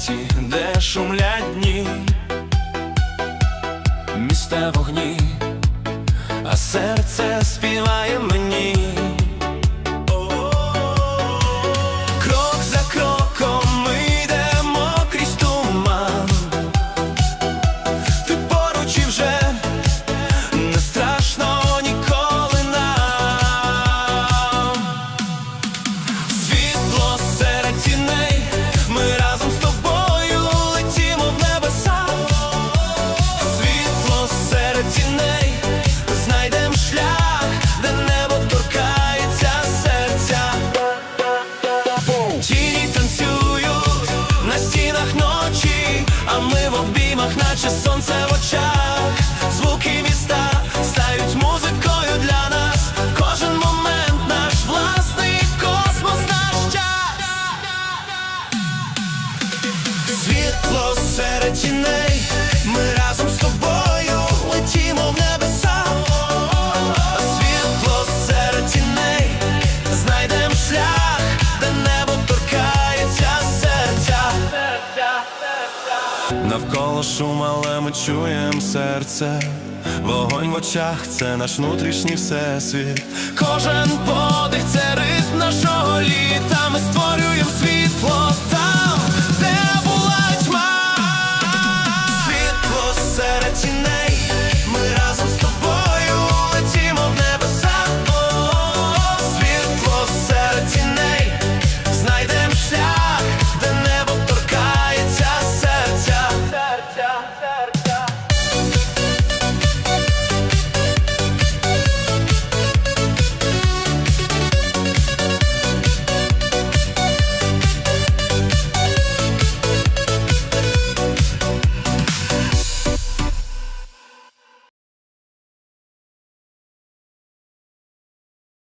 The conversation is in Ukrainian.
світі, де шумлять дні, міста вогні, а серце співає. Наче сонце в очах. Звуки міста стають музикою для нас. Кожен момент наш власний космос, наш час. Світло серед тіней, Навколо шум, але ми чуєм серце. Вогонь в очах це наш внутрішній всесвіт. Кожен подих це ритм нашого літа.